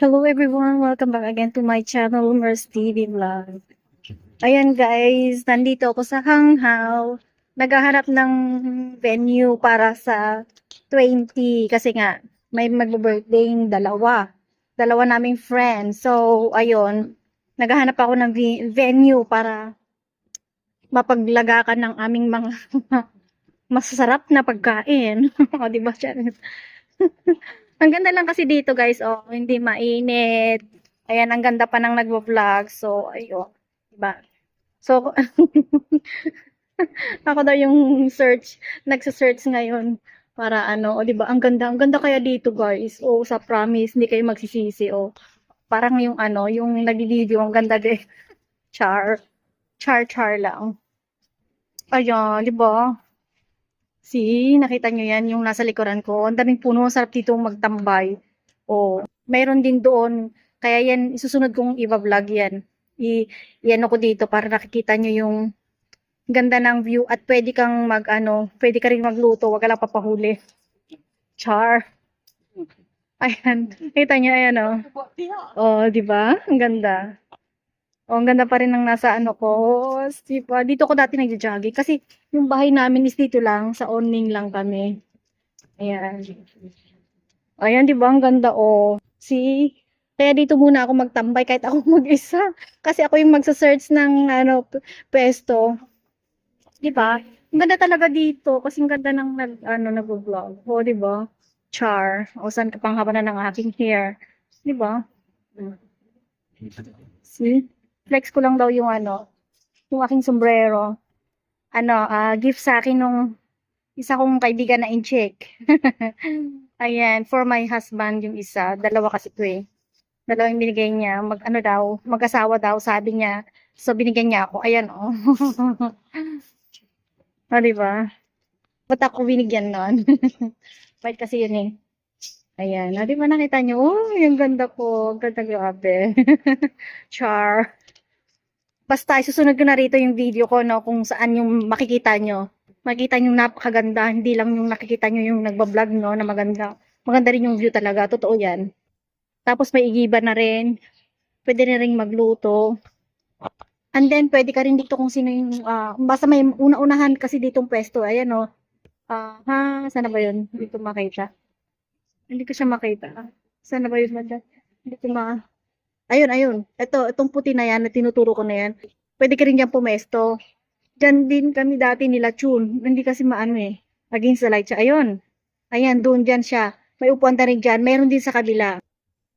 Hello everyone, welcome back again to my channel, Mers TV Vlog. Ayan guys, nandito ako sa Hanghaw. Naghahanap ng venue para sa 20 kasi nga may magbe-birthday yung dalawa. Dalawa naming friends. So, ayun, naghahanap ako ng venue para mapaglagakan ng aming mga masasarap na pagkain. o, di ba, Sharon? Ang ganda lang kasi dito, guys. Oh, hindi mainit. Ayan, ang ganda pa ng nagvo-vlog. So, ayun. Diba? So, ako daw yung search, nagsa-search ngayon para ano, o diba? Ang ganda, ang ganda kaya dito, guys. Oh, sa promise, hindi kayo magsisisi. Oh, parang yung ano, yung nag-video, ang ganda din. Char. Char, char lang. Ayan, di ba? See, nakita nyo yan, yung nasa likuran ko. Ang daming puno, sarap dito magtambay. O, mayroon din doon. Kaya yan, isusunod kong i-vlog yan. I, yan ako dito para nakikita nyo yung ganda ng view at pwede kang mag, ano, pwede ka rin magluto, wag ka lang papahuli. Char. Ayan, kita nyo, ayan o. Oh, di ba? Ang ganda. Oh, ang ganda pa rin ng nasa ano ko. Diba? Dito ko dati nagja-jogging kasi yung bahay namin is dito lang, sa Oning lang kami. Ayan. Ayan, di ba? Ang ganda, oh. See? Kaya dito muna ako magtambay kahit ako mag-isa. Kasi ako yung magsa-search ng ano, p- pwesto. Di ba? Ang ganda talaga dito kasi ang ganda ng nag, ano, nag-vlog. O, di ba? Char. O, saan ka pang haba na ng aking hair. Di ba? Mm. See? Flex ko lang daw yung ano, yung aking sombrero. Ano, ah, gift sa akin nung isa kong kaibigan na in-check. Ayan, for my husband yung isa. Dalawa kasi ito eh. Dalawa binigay niya. Mag, ano daw, mag-asawa daw, sabi niya. So, binigyan niya ako. Ayan, oh. o, diba? Ba't ako binigyan nun? Bait kasi yun eh. Ayan, o, diba nakita niyo? Oh, yung ganda ko. Ang Ganda grabe. Char. Basta, susunod ko na rito yung video ko, no, kung saan yung makikita nyo. Makikita nyo napakaganda, hindi lang yung nakikita nyo yung nagbablog, no, na maganda. Maganda rin yung view talaga, totoo yan. Tapos may igiba na rin. Pwede na rin magluto. And then, pwede ka rin dito kung sino yung, ah, basta may una-unahan kasi ditong pwesto. Ayan, no. Ah, ha, sana ba yun? Hindi ko makita. Hindi ko siya makita. Sana ba yun, madyan? Hindi ko ma... Ayun, ayun. Ito, itong puti na yan, na tinuturo ko na yan. Pwede ka rin dyan pumesto. Dyan din kami dati nila tune. Hindi kasi maano eh. Against the light siya. Ayun. Ayan, doon dyan siya. May upuan na rin dyan. Meron din sa kabila.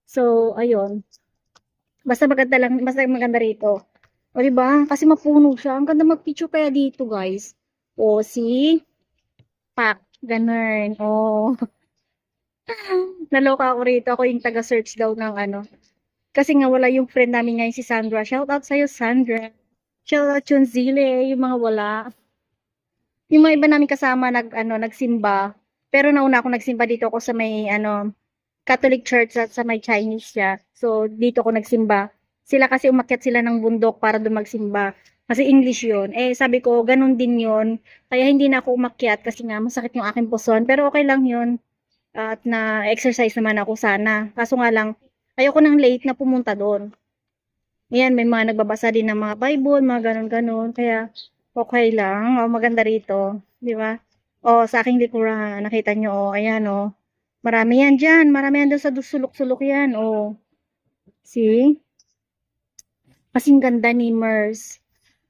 So, ayun. Basta maganda lang, basta maganda rito. O, diba? Kasi mapuno siya. Ang ganda mag-picture kaya dito, guys. O, see? Pak. Ganun. O. Naloka ako rito. Ako yung taga-search daw ng ano. Kasi nga wala yung friend namin ngayon si Sandra. Shout out sa'yo, Sandra. Shout out yung Zile, yung mga wala. Yung mga iba namin kasama nag ano nagsimba. Pero nauna ako nagsimba dito ako sa may ano Catholic Church at sa may Chinese siya. So dito ako nagsimba. Sila kasi umakyat sila ng bundok para doon magsimba. Kasi English yun. Eh sabi ko, ganun din yun. Kaya hindi na ako umakyat kasi nga masakit yung aking puson. Pero okay lang yun. At na-exercise naman ako sana. Kaso nga lang, ayoko nang late na pumunta doon. Ayan, may mga nagbabasa din ng mga Bible, mga ganun-ganun. Kaya, okay lang. O, maganda rito. Di ba? O, sa aking likuran, nakita nyo, o, ayan, o. Marami yan dyan. Marami yan doon sa sulok-sulok yan, o. See? Kasing ganda ni Mers.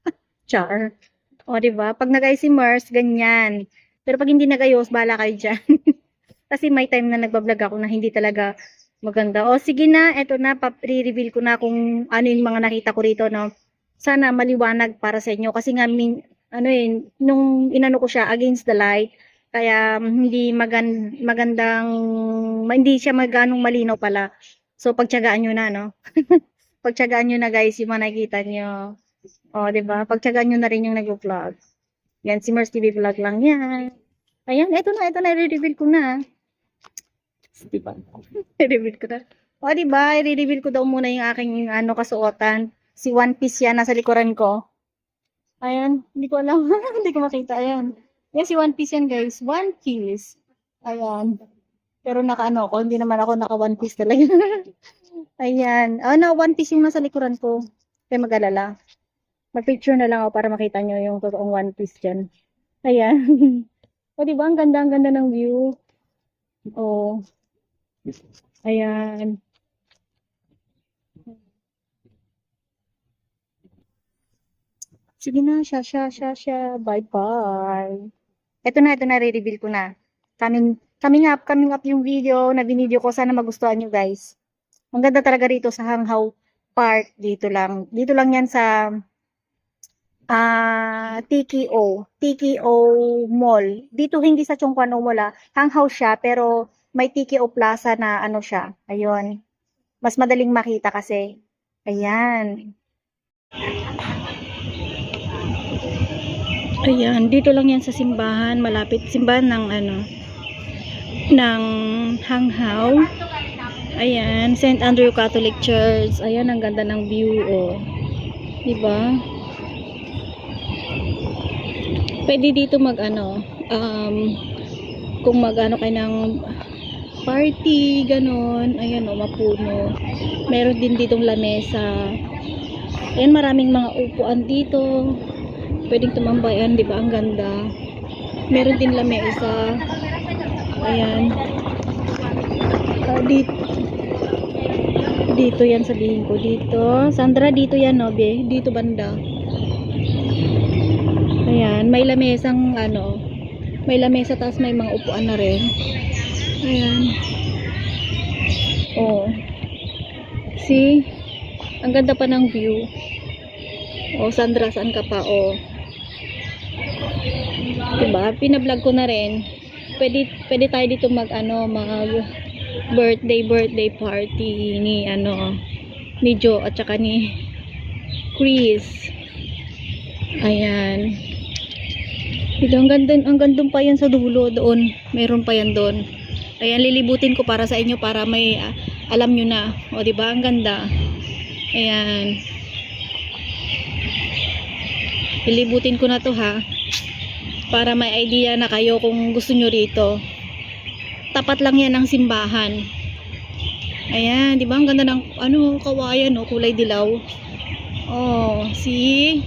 Char. O, di ba? Pag nag si Mers, ganyan. Pero pag hindi nagayos, bala kayo dyan. Kasi may time na nagbablog ako na hindi talaga maganda. O sige na, eto na, pa-reveal ko na kung ano yung mga nakita ko rito, no. Sana maliwanag para sa inyo. Kasi nga, min, ano eh, nung inano ko siya against the light, kaya mm, hindi magan, magandang, ma- hindi siya maganong malinaw pala. So, pagtyagaan nyo na, no. pagtyagaan nyo na, guys, yung mga nakikita nyo. O, ba? Pagtyagaan nyo na rin yung nag-vlog. Yan, si Mers TV Vlog lang yan. Ayan, eto na, eto na, i-reveal ko na. Di ba? I-reveal ko na. O, di ba? I-reveal ko daw muna yung aking ano kasuotan. Si One Piece yan, nasa likuran ko. Ayan, hindi ko alam. hindi ko makita. Ayan. Yan si One Piece yan, guys. One Piece. Ayan. Pero naka ano ako, hindi naman ako naka One Piece talaga. Ayan. Ah, na, one piece yung nasa likuran ko. Kaya mag-alala. Mag-picture na lang ako para makita nyo yung totoong one piece dyan. Ayan. o, diba? Ang ganda, ang ganda ng view. Oh. Ayan. Sige na, siya, siya, siya, siya. Bye-bye. Ito na, ito na, re-reveal ko na. Coming, coming up, coming up yung video na binideo ko. Sana magustuhan nyo, guys. Ang ganda talaga rito sa Hanghaw Park. Dito lang. Dito lang yan sa ah TKO. TKO Mall. Dito hindi sa Chongquan Mall ah. Hanghaw siya, pero may TKO Plaza na ano siya. Ayun. Mas madaling makita kasi. Ayan. Ayan, dito lang yan sa simbahan, malapit simbahan ng ano ng Hanghaw. Ayan, St. Andrew Catholic Church. Ayan, ang ganda ng view oh. 'Di ba? Pwede dito mag ano, um kung mag ano kayo ng party, ganon. Ayan oh, mapuno. Meron din ditong lamesa. Ayan, maraming mga upuan dito pwedeng tumambayan, di ba? Ang ganda. Meron din lamesa. Ayan. Ah, dito. Dito yan sabihin ko. Dito. Sandra, dito yan, no? Dito banda. Ayan. May lamesang, ano, may lamesa, tapos may mga upuan na rin. Ayan. Oh. See? Ang ganda pa ng view. Oh, Sandra, saan ka pa? Oh. Diba? Pina-vlog ko na rin. Pwede, pwede tayo dito mag, ano, mag birthday, birthday party ni, ano, ni Joe at saka ni Chris. Ayan. Ito, ang ganda, ang gandong pa yan sa dulo doon. Meron pa yan doon. Ayan, lilibutin ko para sa inyo para may ah, alam nyo na. O, diba? Ang ganda. Ayan. Lilibutin ko na to ha. Para may idea na kayo kung gusto nyo rito. Tapat lang yan ng simbahan. Ayan, di ba? Ang ganda ng ano, kawayan, no? kulay dilaw. Oh, see?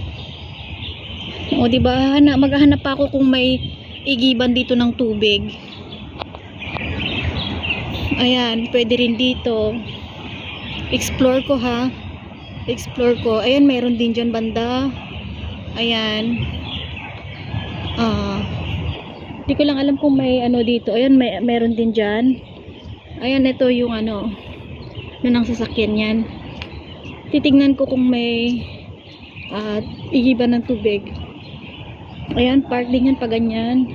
O, di ba? Hana, maghahanap pa ako kung may igiban dito ng tubig. Ayan, pwede rin dito. Explore ko ha. Explore ko. Ayan, meron din dyan banda. Ayan. Ah. Hindi ko lang alam kung may ano dito. Ayan, may meron din diyan. Ayan, ito yung ano. Ano ng sasakyan yan. Titignan ko kung may ah, igiban ng tubig. Ayan, park din yan pa ganyan.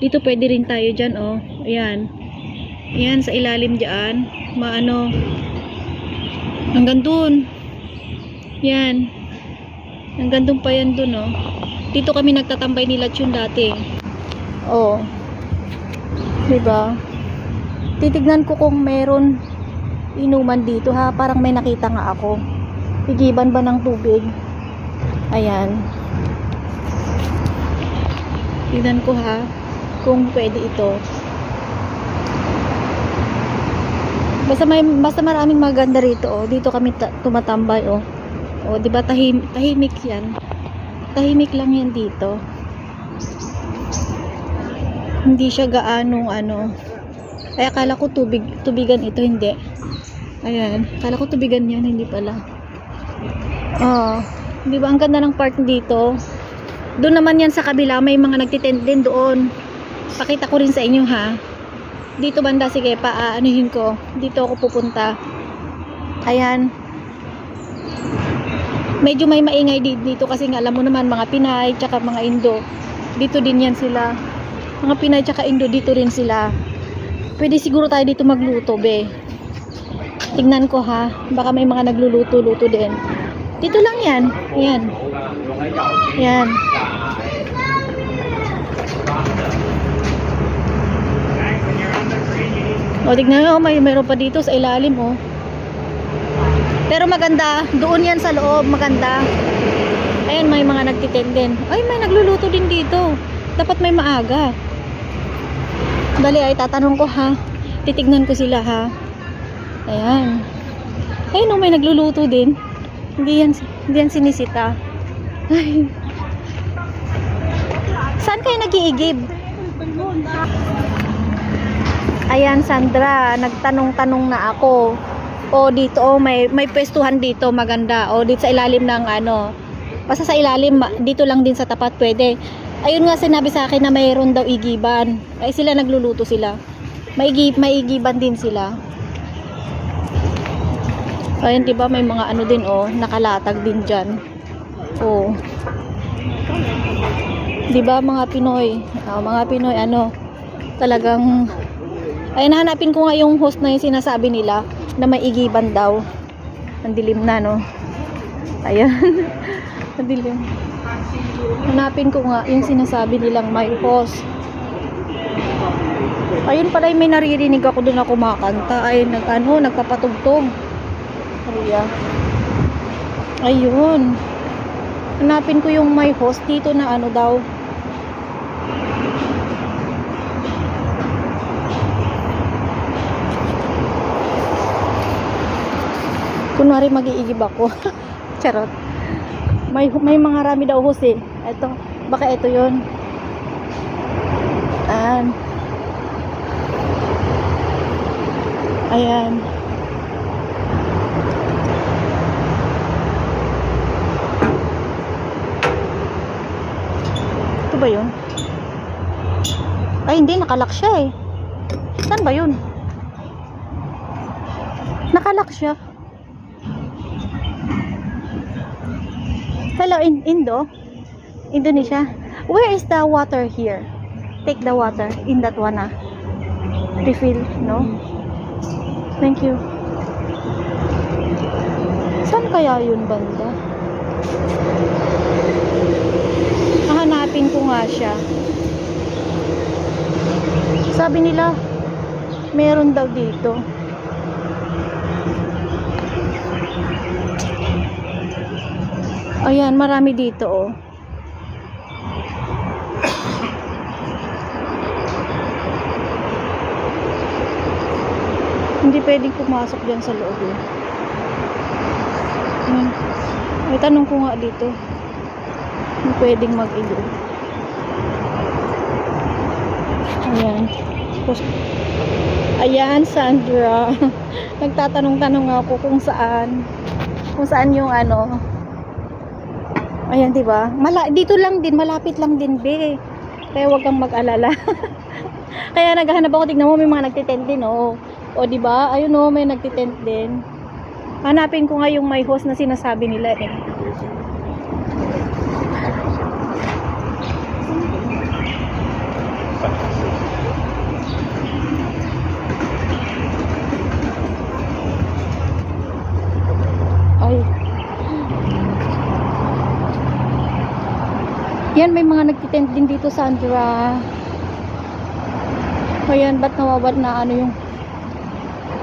Dito pwede rin tayo dyan, oh. Ayan. Ayan, sa ilalim dyan. Maano. Hanggang dun. Yan. Hanggang dun pa yan dun, oh. Dito kami nagtatambay nila tune dati. Oh. 'Di ba? Titignan ko kung meron inuman dito ha, parang may nakita nga ako. Igiban ba ng tubig? Ayan. Tignan ko ha kung pwede ito. Basta may basta maraming maganda rito oh. Dito kami ta- tumatambay oh. Oh, 'di ba tahim tahimik 'yan. Tahimik lang 'yan dito. Hindi siya gaanong ano. Ay akala ko tubig tubigan ito hindi. Ayan, akala ko tubigan 'yan, hindi pala. Oh, 'di ba ang ganda ng park dito? Doon naman 'yan sa kabila, may mga nagtitent din doon. Pakita ko rin sa inyo ha. Dito banda sige pa aanuhin ko. Dito ako pupunta. Ayan. Medyo may maingay di- dito kasi nga alam mo naman mga Pinay tsaka mga Indo. Dito din yan sila. Mga Pinay tsaka Indo dito rin sila. Pwede siguro tayo dito magluto be. Tingnan ko ha. Baka may mga nagluluto-luto din. Dito lang yan. Yan. Yan. O, tignan nyo, may meron pa dito sa ilalim, oh. Pero maganda, doon yan sa loob, maganda. Ayan, may mga nagtitin din. Ay, may nagluluto din dito. Dapat may maaga. Dali, ay tatanong ko ha. Titignan ko sila ha. Ayan. Ay, no, may nagluluto din. Hindi yan, hindi yan sinisita. Ay. Saan kayo nag-iigib? Ayan, Sandra, nagtanong-tanong na ako. O dito, oh, may may pwestuhan dito, maganda. O dito sa ilalim ng ano. Basta sa ilalim, dito lang din sa tapat pwede. Ayun nga sinabi sa akin na mayroon daw igiban. Ay sila nagluluto sila. May, igi- may igiban din sila. Ayun, 'di ba may mga ano din oh, nakalatag din diyan. Oh. 'Di ba mga Pinoy? Ah, mga Pinoy ano, talagang ay nahanapin ko nga yung host na yung sinasabi nila na may igiban daw. Ang dilim na no. Ayan. Ang dilim. Hanapin ko nga yung sinasabi nilang may host. Ayun pala may naririnig ako doon na kumakanta. Ay nag ano, nagpapatugtog. Maria. Ayun. Hanapin ko yung may host dito na ano daw. Kunwari mag-iigib ako. Charot. May may mga rami daw host eh. Ito, baka ito 'yon. Ayan. Ayan. Ito ba yun? Ay, hindi. Nakalak siya eh. Saan ba yun? Nakalak siya. Hello, in Indo? Indonesia? Where is the water here? Take the water in that one ah. Refill, no? Thank you. Saan kaya yun banda? Hahanapin ko nga siya. Sabi nila, meron daw dito. Ayan, marami dito oh. Hindi pwedeng pumasok dyan sa loob eh. Ayan. May tanong ko nga dito. Hindi pwedeng mag-ilo. Ayan. Ayan, Sandra. Nagtatanong-tanong ako kung saan. Kung saan yung ano. Ayan, di ba? Mala dito lang din, malapit lang din, be. Kaya wag kang mag-alala. Kaya naghahanap ako, tignan mo, may mga nagtitent din, oh. O, di ba? Ayun, oh, may nagtitent din. Hanapin ko nga yung may host na sinasabi nila, eh. Ay. Yan, may mga nagtitent din dito, Sandra. Ayan, ba't nawawad na ano yung...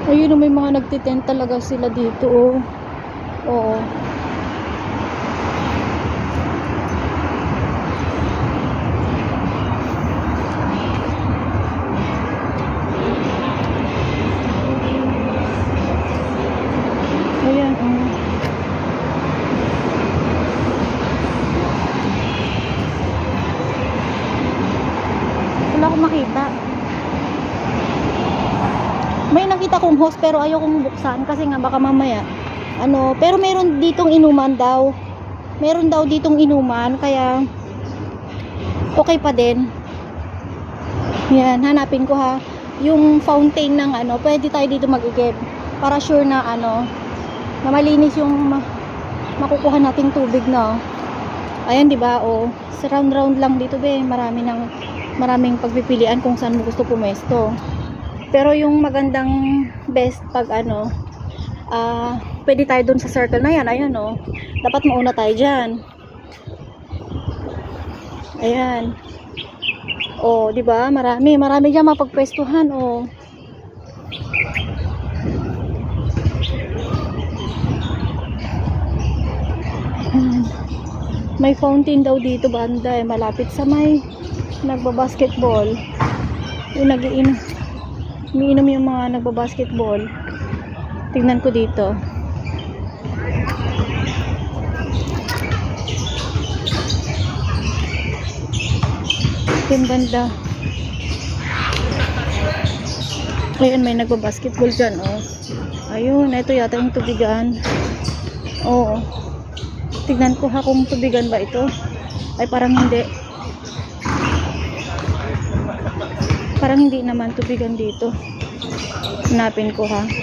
Ayun, may mga nagtitent talaga sila dito, oh. Oo. Ayan, oh. Wala akong makita. May host pero ayaw kong buksan kasi nga baka mamaya ano, pero meron ditong inuman daw. Meron daw ditong inuman kaya okay pa din. Yan, hanapin ko ha. Yung fountain ng ano, pwede tayo dito mag-igib para sure na ano, na malinis yung ma- makukuha nating tubig na. Ayan, 'di ba? Oh, round round lang dito, be. Marami ng maraming pagpipilian kung saan mo gusto pumesto. Pero yung magandang best pag ano, ah, pwede tayo dun sa circle na yan. Ayan, oh. Dapat mauna tayo dyan. Ayan. Oh, di ba? Marami, marami diyan mapagpwestuhan, oh. May fountain daw dito banda eh, malapit sa may nagbabasketball. Yung nagiinom umiinom yung mga nagbabasketball. Tignan ko dito. Yung ganda ayun may nagbabasketball dyan oh. ayun ito yata yung tubigan. Oo. Tignan ko ha kung tubigan ba ito. Ay parang hindi. Parang hindi naman tubigan dito. Hanapin ko ha.